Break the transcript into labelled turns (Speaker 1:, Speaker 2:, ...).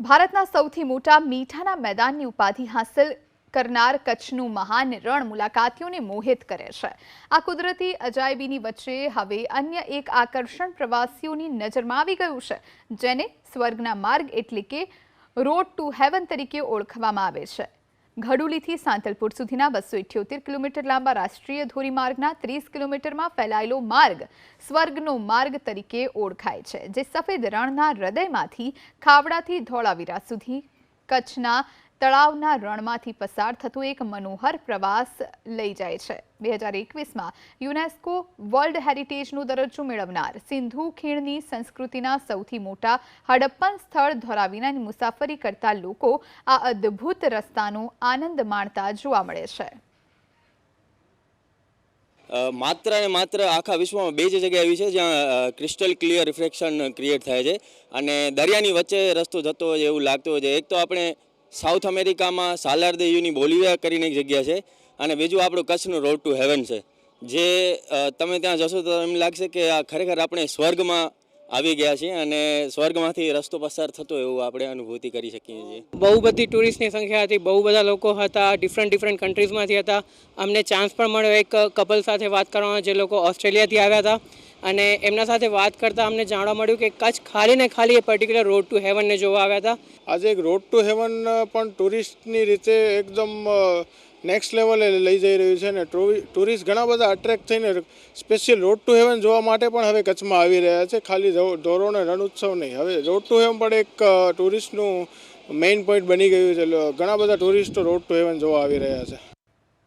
Speaker 1: ભારતના સૌથી મોટા મીઠાના મેદાનની ઉપાધિ હાંસલ કરનાર કચ્છનું મહાન રણ મુલાકાતીઓને મોહિત કરે છે. આ કુદરતી અજાયબીની વચ્ચે હવે અન્ય એક આકર્ષણ પ્રવાસીઓની નજરમાં આવી ગયું છે, જેને સ્વર્ગના માર્ગ એટલે કે રોડ ટુ હેવન તરીકે ઓળખવામાં આવે છે. ઘડુલીથી સાંતલપુર સુધીના બસો ઇઠ્યોતેર કિલોમીટર લાંબા રાષ્ટ્રીય ધોરીમાર્ગના ત્રીસ કિલોમીટરમાં ફેલાયેલો માર્ગ સ્વર્ગનો માર્ગ તરીકે ઓળખાય છે, જે સફેદ રણના હૃદયમાંથી ખાવડાથી ધોળાવીરા સુધી કચ્છના તળાવના રણમાંથી પસાર થતો એક મનોહર પ્રવાસ લઈ જાય છે. બે હજાર એકવીસમાં યુનેસ્કો વર્લ્ડ હેરિટેજનો દરજ્જો મેળવનાર સિંધુ ખીણની સંસ્કૃતિના સૌથી મોટા હડપ્પન સ્થળ ધોરાવીરાની મુસાફરી કરતા લોકો આ અદ્ભુત રસ્તાનો આનંદ માણતા જોવા મળે છે.
Speaker 2: માત્ર ને માત્ર આખા વિશ્વમાં બે જ જગ્યા એવી છે જ્યાં ક્રિસ્ટલ ક્લિયર રિફ્લેક્શન ક્રિએટ થાય છે. અને દરિયાની વચ્ચે રસ્તો જતો હોય એવું લાગતું હોય છે. એક તો આપણે સાઉથ અમેરિકામાં સાલાર દે યુની બોલિવિયા કરીને એક જગ્યા છે અને બીજું આપણું કચ્છનું રોડ ટુ હેવન છે. જે તમે ત્યાં જશો તો એમ લાગશે કે આ ખરેખર આપણે સ્વર્ગમાં આવી ગયા છીએ અને સ્વર્ગમાંથી રસ્તો પસાર થતો એવું આપણે અનુભૂતિ કરી શકીએ છીએ.
Speaker 3: બહુ બધી ટુરિસ્ટની સંખ્યા હતી, બહુ બધા લોકો હતા ડિફરન્ટ ડિફરન્ટ કન્ટ્રીઝમાંથી હતા. અમને ચાન્સ પણ મળ્યો એક કપલ સાથે વાત કરવાનો જે લોકો ઓસ્ટ્રેલિયાથી આવ્યા હતા. અને એમના સાથે વાત કરતાં અમને જાણવા મળ્યું કે કચ્છ ખાલી ને ખાલી એ પર્ટિક્યુલર રોડ ટુ હેવનને જોવા આવ્યા હતા.
Speaker 4: આજે એક રોડ ટુ હેવન પણ ટુરિસ્ટની રીતે એકદમ નેક્સ્ટ લેવલે લઈ જઈ રહ્યું છે અને ટુરિસ્ટ ઘણા બધા અટ્રેક્ટ થઈને સ્પેશિયલ રોડ ટુ હેવન જોવા માટે પણ હવે કચ્છમાં આવી રહ્યા છે. ખાલી ધોરણ રણ ઉત્સવ નહીં. હવે રોડ ટુ હેવન પણ એક ટુરિસ્ટનું મેઇન પોઈન્ટ બની ગયું છે. ઘણા બધા ટુરિસ્ટો રોડ ટુ હેવન જોવા આવી રહ્યા છે.